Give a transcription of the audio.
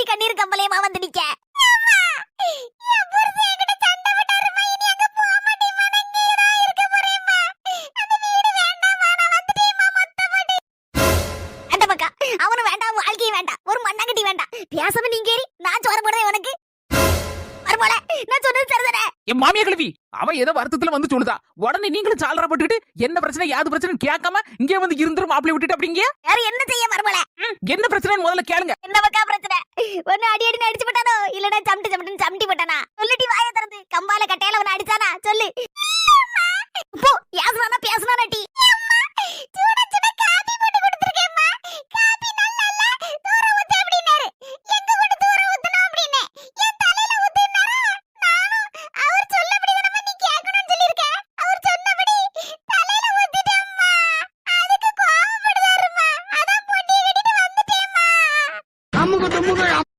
ஏண்டி கண்ணீர் கம்பளையமா வந்து நிக்க? அந்த பக்கா அவனு வேண்டாம். வாழ்க்கையும் வேண்டாம். ஒரு மண்ணாங்கட்டி வேண்டாம். பேசாம நீங்க ஏறி நான் சோற போடுறேன் உனக்கு. மறுபோல நான் சொன்னது சரிதானே? என் மாமியா கிழவி. அவன் ஏதோ வருத்தத்துல வந்து சொல்லுதா. உடனே நீங்களும் சாலரா போட்டுக்கிட்டு என்ன பிரச்சனை யாது பிரச்சனை கேட்காம இங்கே வந்து இருந்துரும் மாப்பிள்ளை விட்டுட்டு அப்படிங்க? வேற என்ன செய்ய மறுபோல என்ன பிரச்சனைன்னு முதல்ல கேளுங்க. என்ன ஒன்னு அடி அடி அடிச்சு போட்டானோ? இல்லனா சம்டி சம்டி சம்டி போட்டானா? சொல்லுடி வாயை திறந்து. கம்பால கட்டையில ஒன்னு அடிச்சானா? சொல்லு. போ யாசுவானா 这不这样